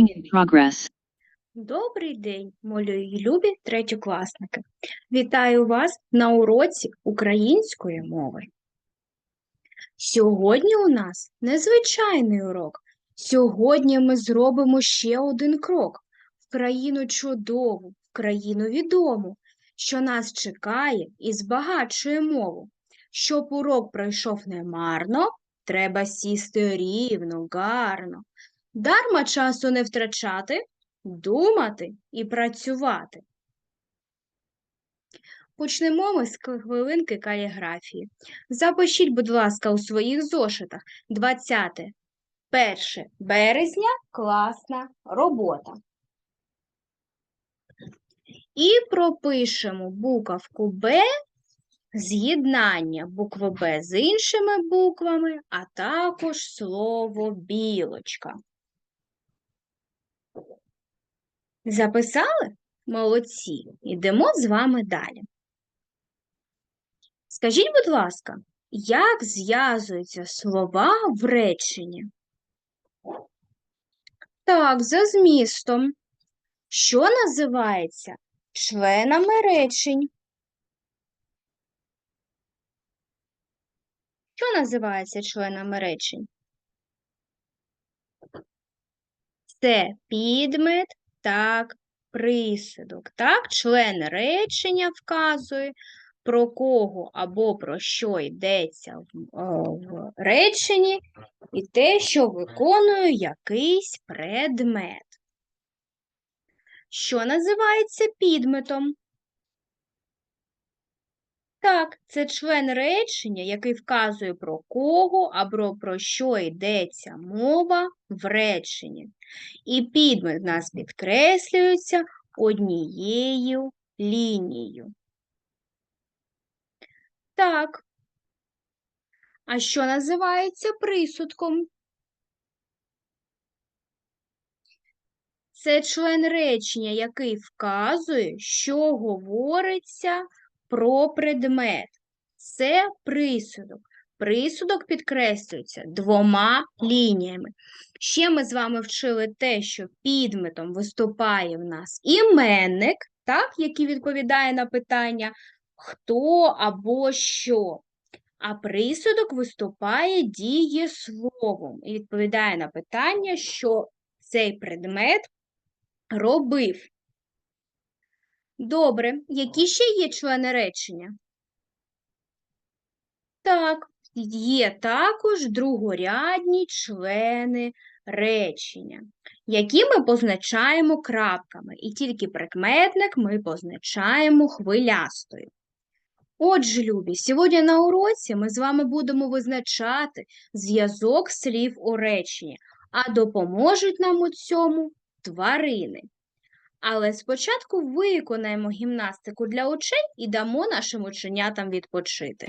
Recording in progress. Добрий день, мої любі третьокласники. Вітаю вас на уроці української мови. Сьогодні у нас незвичайний урок. Сьогодні ми зробимо ще один крок в країну чудову, в країну відому, що нас чекає і збагачує мову. Щоб урок пройшов немарно, треба сісти рівно, гарно. Дарма часу не втрачати, думати і працювати. Почнемо ми з хвилинки каліграфії. Запишіть, будь ласка, у своїх зошитах 20 1 березня класна робота. І пропишемо буковку Б з'єднання букви Б з іншими буквами, а також слово білочка. Записали? Молодці. Йдемо з вами далі. Скажіть, будь ласка, як зв'язуються слова в реченні? Так, за змістом. Що називається членами речень? Що називається членами речень? Це підмет, так, присудок. Так, член речення вказує, про кого або про що йдеться в, е, в реченні, і те, що виконує якийсь предмет. Що називається підметом? Так, це член речення, який вказує про кого або про що йдеться мова в реченні. І підмет в нас підкреслюється однією лінією. Так. А що називається присудком? Це член речення, який вказує, що говориться про предмет. Це присудок. Присудок підкреслюється двома лініями. Ще ми з вами вчили те, що підметом виступає в нас іменник, так, який відповідає на питання хто або що. А присудок виступає дієсловом і відповідає на питання, що цей предмет робив. Добре, які ще є члени речення? Так, є також другорядні члени речення, які ми позначаємо крапками, і тільки прикметник ми позначаємо хвилястою. Отже, любі, сьогодні на уроці ми з вами будемо визначати зв'язок слів у реченні, а допоможуть нам у цьому тварини. Але спочатку виконаємо гімнастику для очей і дамо нашим ученятам відпочити.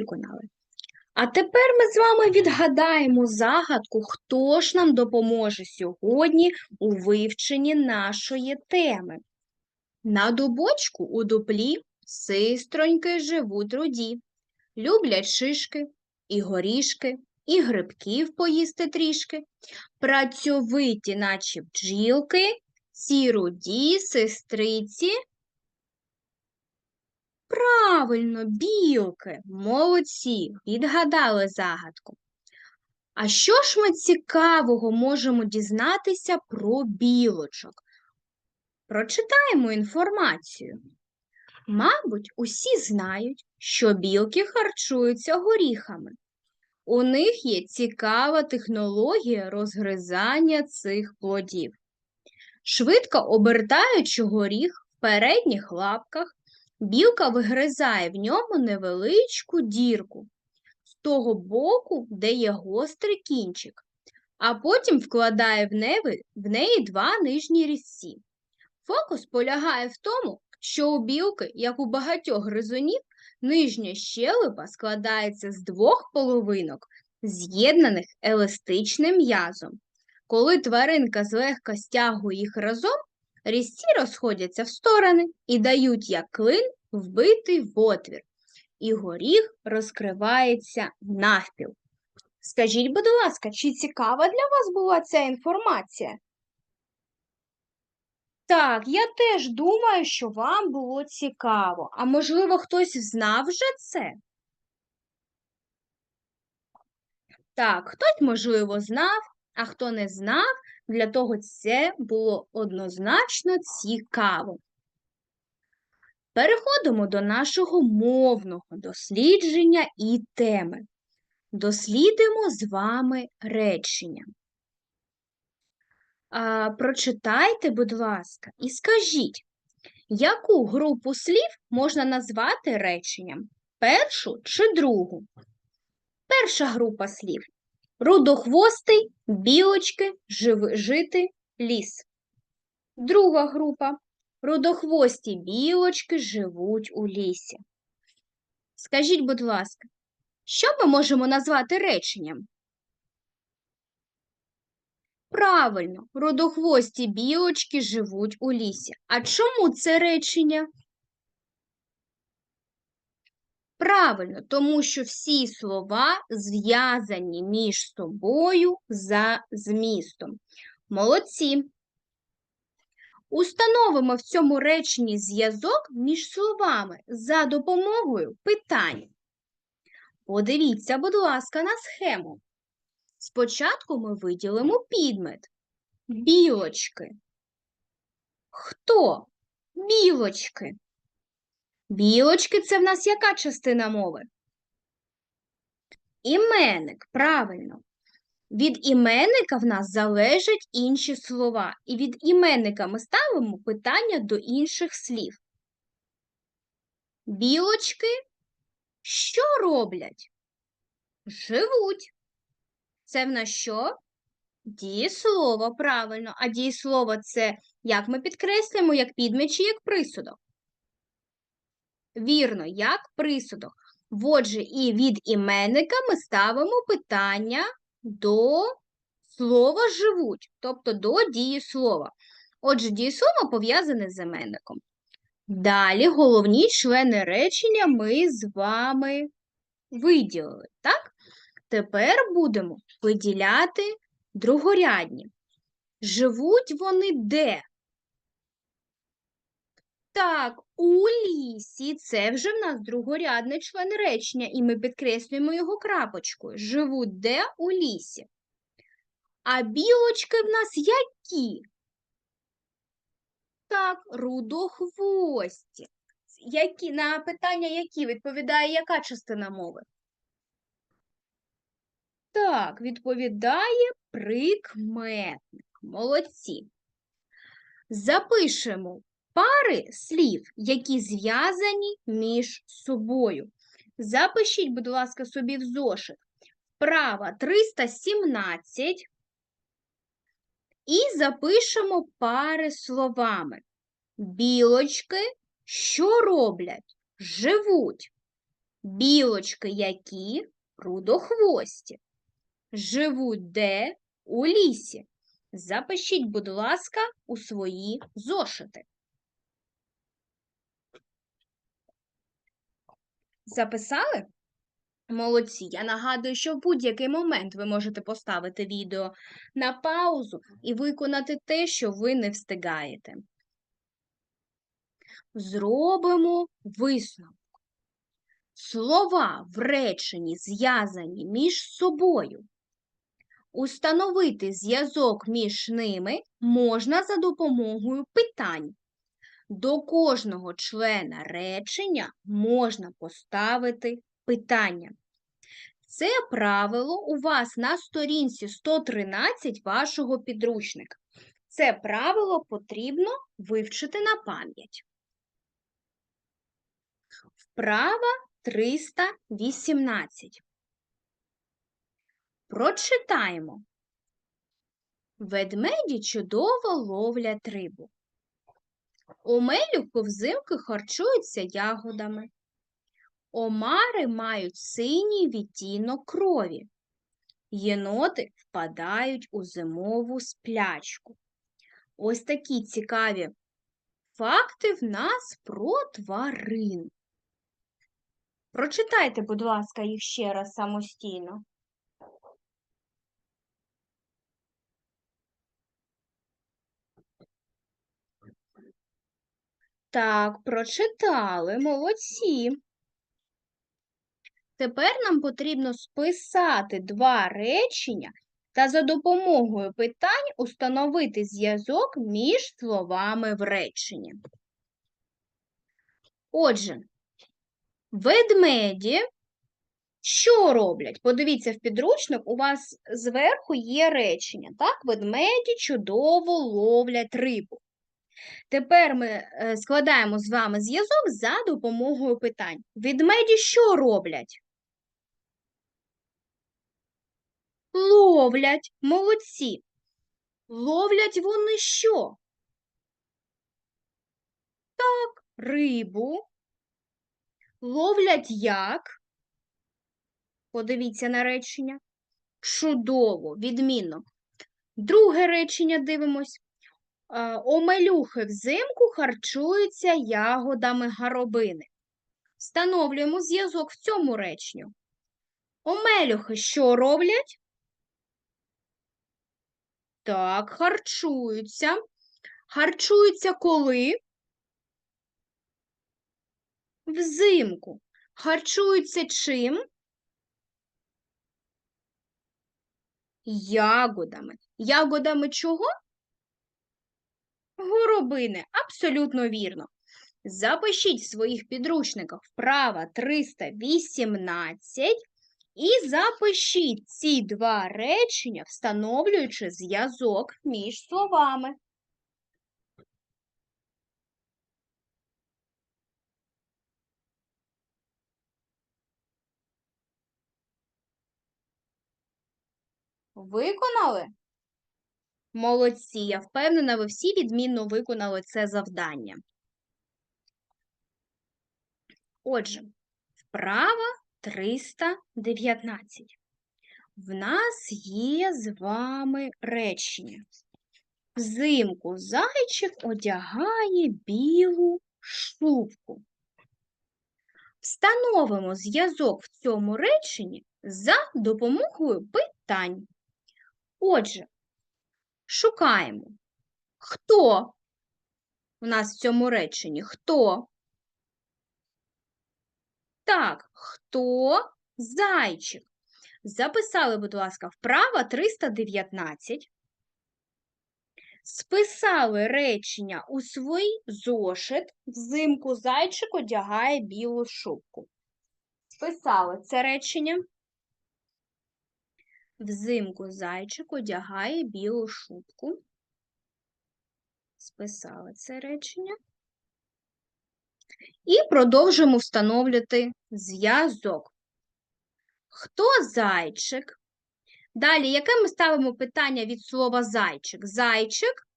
Виконали. А тепер ми з вами відгадаємо загадку, хто ж нам допоможе сьогодні у вивченні нашої теми. На дубочку у дуплі систроньки живуть руді, люблять шишки і горішки, і грибків поїсти трішки. Працьовиті, наче бджілки, ці руді сестриці Правильно, білки, молодці, відгадали загадку. А що ж ми цікавого можемо дізнатися про білочок? Прочитаємо інформацію. Мабуть, усі знають, що білки харчуються горіхами. У них є цікава технологія розгризання цих плодів. Швидко обертаючи горіх в передніх лапках, білка вигризає в ньому невеличку дірку з того боку, де є гострий кінчик, а потім вкладає в неї, в неї два нижні різці. Фокус полягає в тому, що у білки, як у багатьох гризунів, нижня щелепа складається з двох половинок, з'єднаних еластичним м'язом. Коли тваринка злегка стягує їх разом, різці розходяться в сторони і дають як клин вбитий в отвір, і горіх розкривається навпіл. Скажіть, будь ласка, чи цікава для вас була ця інформація? Так, я теж думаю, що вам було цікаво. А можливо, хтось знав вже це? Так, хтось, можливо, знав, а хто не знав, для того це було однозначно цікаво. Переходимо до нашого мовного дослідження і теми. Дослідимо з вами речення. А, Прочитайте, будь ласка, і скажіть, яку групу слів можна назвати реченням? Першу чи другу? Перша група слів рудохвостий, білочки, жив, жити, ліс. Друга група рудохвості білочки живуть у лісі. Скажіть, будь ласка, що ми можемо назвати реченням? Правильно, родохвості білочки живуть у лісі. А чому це речення? Правильно, тому що всі слова зв'язані між собою за змістом. Молодці. Установимо в цьому реченні зв'язок між словами за допомогою питань. Подивіться, будь ласка, на схему. Спочатку ми виділимо підмет. Білочки. Хто? Білочки. Білочки це в нас яка частина мови? Іменник, правильно. Від іменника в нас залежать інші слова, і від іменника ми ставимо питання до інших слів. Білочки що роблять? Живуть. Це в нас що? Дієслово, правильно. А дієслово це як ми підкреслюємо, як підмет чи як присудок? Вірно, як присудок. Отже, і від іменника ми ставимо питання до слова живуть, тобто до дієслова. Отже, дієслово пов'язане з іменником. Далі головні члени речення ми з вами виділили, так? Тепер будемо виділяти другорядні. Живуть вони де? Так, у лісі це вже в нас другорядний член речення, і ми підкреслюємо його крапочкою. Живуть де у лісі. А білочки в нас які? Так, рудохвості. Які, На питання, які відповідає яка частина мови? Так, відповідає прикметник. Молодці. Запишемо пари слів, які зв'язані між собою. Запишіть, будь ласка, собі в зошит. Вправа 317. І запишемо пари словами. Білочки, що роблять? Живуть. Білочки які? Рудохвості живуть де? У лісі. Запишіть, будь ласка, у свої зошити. Записали? Молодці. Я нагадую, що в будь-який момент ви можете поставити відео на паузу і виконати те, що ви не встигаєте. Зробимо висновок. Слова в реченні зв'язані між собою Установити зв'язок між ними можна за допомогою питань. До кожного члена речення можна поставити питання. Це правило у вас на сторінці 113 вашого підручника. Це правило потрібно вивчити на пам'ять. Вправа 318. Прочитаємо. Ведмеді чудово ловлять рибу. Омелюхи взимки харчуються ягодами. Омари мають синій відтінок крові. Єноти впадають у зимову сплячку. Ось такі цікаві факти в нас про тварин. Прочитайте, будь ласка, їх ще раз самостійно. Так, прочитали, молодці. Тепер нам потрібно списати два речення та за допомогою питань установити зв'язок між словами в реченні. Отже, ведмеді що роблять? Подивіться в підручник, у вас зверху є речення. Так, ведмеді чудово ловлять рибу. Тепер ми е, складаємо з вами зв'язок за допомогою питань. Ведмеді що роблять? Ловлять, молодці. Ловлять вони що? Так, рибу. Ловлять як? Подивіться на речення. Чудово, відмінно. Друге речення дивимось. Е, Омелюхи взимку харчуються ягодами горобини. Встановлюємо зв'язок в цьому реченню. Омелюхи що роблять? Так, харчуються. Харчуються коли? Взимку. Харчуються чим? Ягодами. Ягодами чого? Горобини. Абсолютно вірно. Запишіть в своїх підручниках вправа 318 і запишіть ці два речення, встановлюючи зв'язок між словами. Виконали? Молодці, я впевнена, ви всі відмінно виконали це завдання. Отже, вправа 319. В нас є з вами речення. Взимку зайчик одягає білу шубку. Встановимо зв'язок в цьому реченні за допомогою питань. Отже, шукаємо, хто у нас в цьому реченні? Хто? Так, хто зайчик? Записали, будь ласка, вправа 319. Списали речення у свій зошит. Взимку зайчик одягає білу шубку. Списали це речення. Взимку зайчик одягає білу шубку. Списали це речення. І продовжуємо встановлювати зв'язок. Хто зайчик? Далі, яке ми ставимо питання від слова зайчик? Зайчик?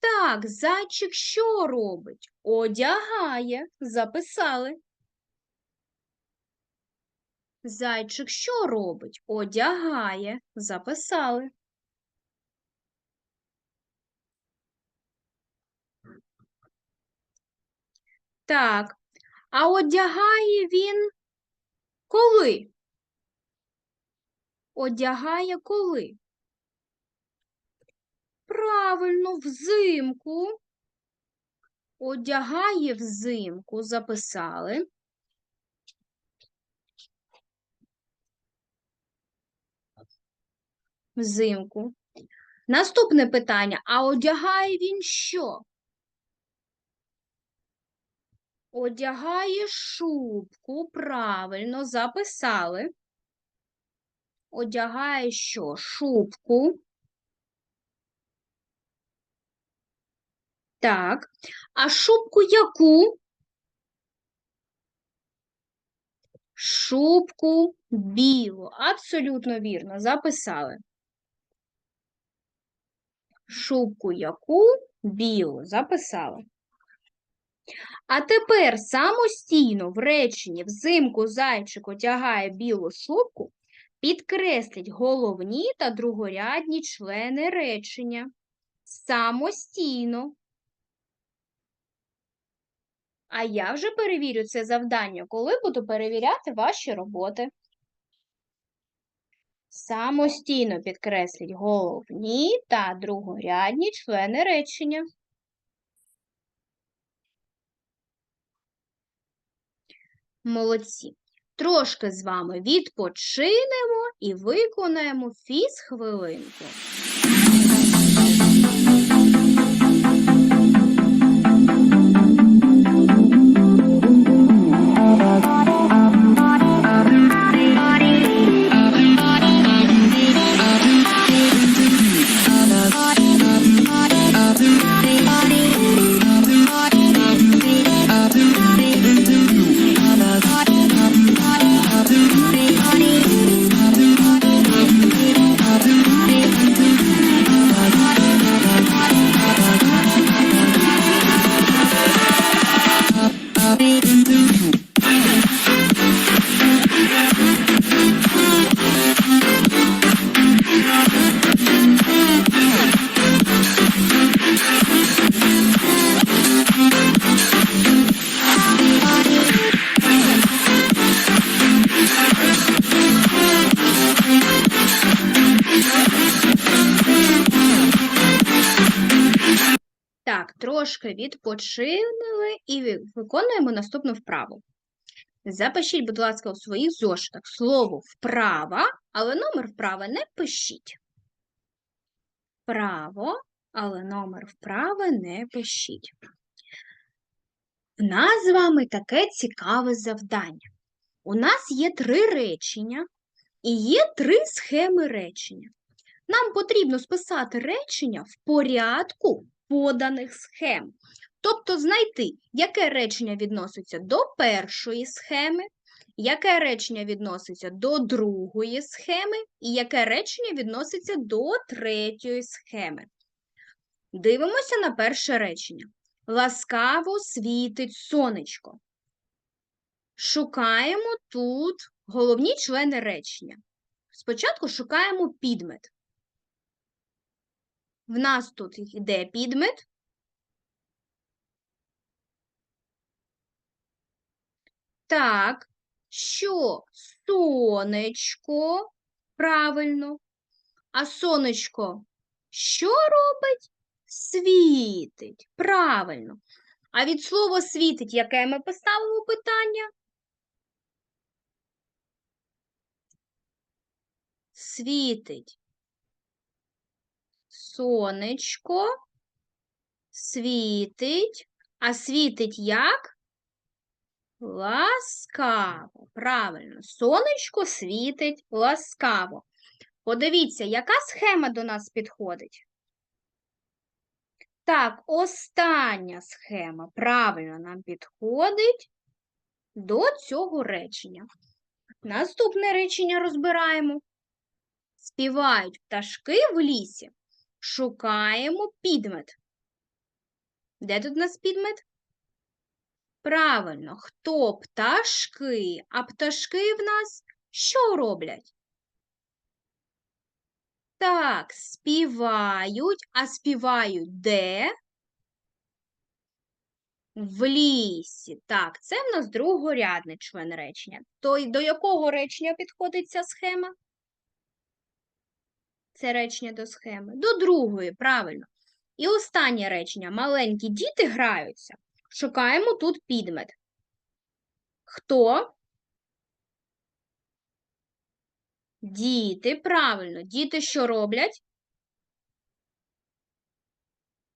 Так, зайчик що робить? Одягає. Записали. Зайчик що робить? Одягає. Записали. Так, а одягає він коли? Одягає коли? Правильно, взимку. Одягає взимку, записали. Взимку. Наступне питання: а одягає він що? Одягає шубку, правильно записали. Одягає що? Шубку. Так. А шубку яку? Шубку білу. Абсолютно вірно. Записали. Шубку яку? Білу. Записали. А тепер самостійно в реченні взимку зайчик одягає білу шубку, підкресліть головні та другорядні члени речення. Самостійно. А я вже перевірю це завдання, коли буду перевіряти ваші роботи. Самостійно підкресліть головні та другорядні члени речення. Молодці. Трошки з вами відпочинемо і виконаємо фіз-хвилинку. Так, трошки відпочинули і виконуємо наступну вправу. Запишіть, будь ласка, у своїх зошитах слово вправа, але номер вправи не пишіть. Вправо, але номер вправи не пишіть. В нас з вами таке цікаве завдання. У нас є три речення і є три схеми речення. Нам потрібно списати речення в порядку поданих схем. Тобто знайти, яке речення відноситься до першої схеми, яке речення відноситься до другої схеми, і яке речення відноситься до третьої схеми. Дивимося на перше речення. Ласкаво світить сонечко. Шукаємо тут головні члени речення. Спочатку шукаємо підмет. В нас тут йде підмет. Так, що сонечко, правильно. А сонечко що робить? Світить. Правильно. А від слова світить, яке ми поставимо питання? Світить. Сонечко світить. А світить як? Ласкаво. Правильно. Сонечко світить ласкаво. Подивіться, яка схема до нас підходить? Так, остання схема правильно нам підходить до цього речення. Наступне речення розбираємо. Співають пташки в лісі. Шукаємо підмет. Де тут у нас підмет? Правильно, хто пташки? А пташки в нас що роблять? Так, співають, а співають де? В лісі. Так, це в нас другорядний член речення. То до якого речення підходить ця схема? Це речення до схеми. До другої, правильно. І останнє речення. Маленькі діти граються. Шукаємо тут підмет. Хто? Діти, правильно, діти що роблять?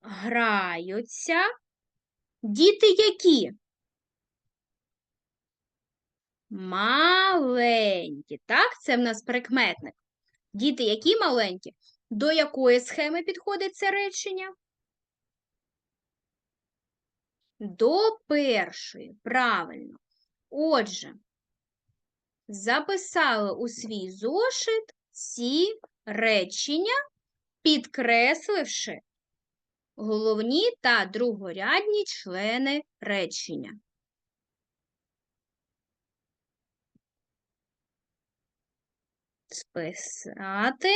Граються. Діти які? Маленькі. Так, це в нас прикметник. Діти які маленькі? До якої схеми підходить це речення? До першої, правильно. Отже, записали у свій зошит ці речення, підкресливши головні та другорядні члени речення. Списати.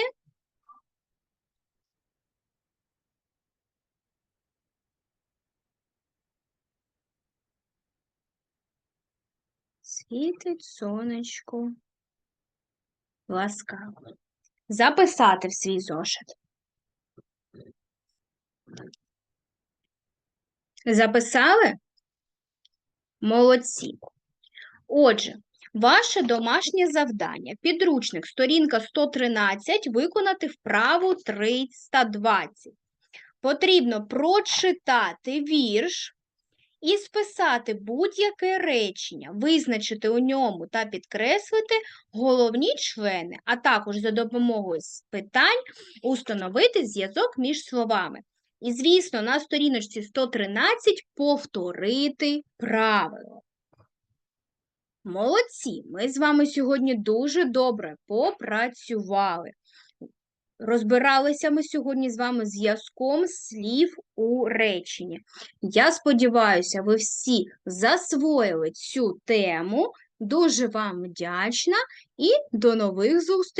Світить сонечко ласкаво. Записати в свій зошит. Записали? Молодці. Отже, ваше домашнє завдання. Підручник, сторінка 113, виконати вправу 320. Потрібно прочитати вірш і списати будь-яке речення, визначити у ньому та підкреслити головні члени, а також за допомогою питань установити зв'язок між словами. І, звісно, на сторіночці 113 повторити правило. Молодці! Ми з вами сьогодні дуже добре попрацювали. Розбиралися ми сьогодні з вами зв'язком слів у реченні. Я сподіваюся, ви всі засвоїли цю тему. Дуже вам вдячна і до нових зустрічей!